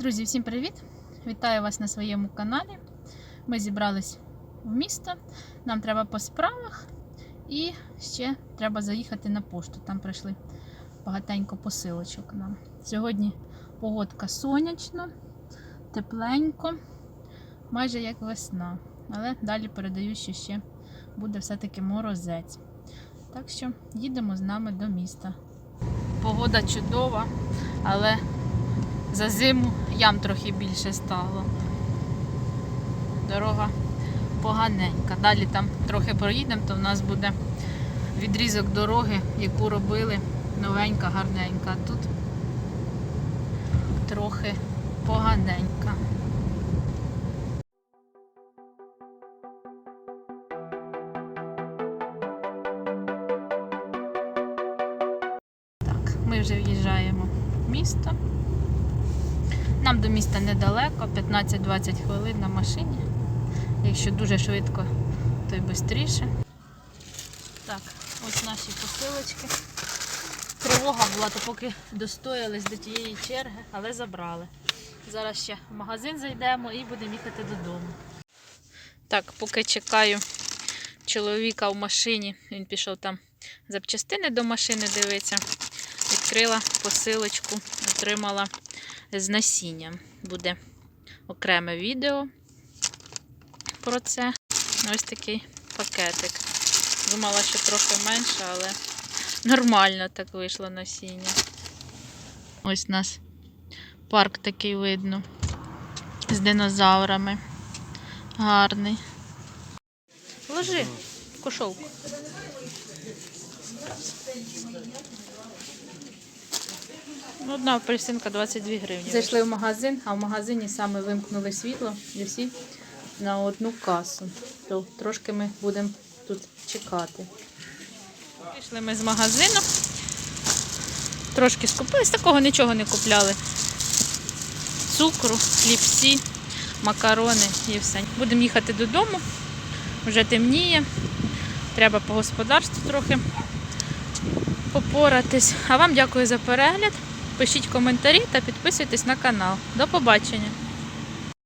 Друзі, всім привіт! Вітаю вас на своєму каналі. Ми зібрались в місто. Нам треба по справах і ще треба заїхати на пошту. Там прийшли багатенько посилочок нам. Сьогодні погодка сонячно, тепленько, майже як весна. Але далі передаю, що ще буде все-таки морозець. Так що їдемо з нами до міста. Погода чудова, але за зиму ям трохи більше стало. Дорога поганенька. Далі там трохи проїдемо, то в нас буде відрізок дороги, яку робили новенька, гарненька. Тут трохи поганенька. Так, ми вже в'їжджаємо в місто. Нам до міста недалеко, 15-20 хвилин на машині. Якщо дуже швидко, то й швидше. Так, ось наші посилочки. Тривога була, то поки достоялись до тієї черги, але забрали. Зараз ще в магазин зайдемо і будемо їхати додому. Так, поки чекаю чоловіка в машині, він пішов там запчастини до машини дивитися. Відкрила посилочку, отримала з насінням. Буде окреме відео про це. Ось такий пакетик. Думала, що трохи менше, але нормально так вийшло насіння. Ось у нас парк такий видно. З динозаврами. Гарний. Ложи в кошовку. Ну, Одна апельсинка 22 гривні. Зайшли в магазин, а в магазині саме вимкнули світло і всі на одну касу. То трошки ми будемо тут чекати. Пішли ми з магазину. Трошки скупились, такого нічого не купляли. Цукру, хлібці, макарони і все. Будемо їхати додому. Вже темніє. Треба по господарству трохи попоратись. А вам дякую за перегляд. Пишіть коментарі та підписуйтесь на канал. До побачення!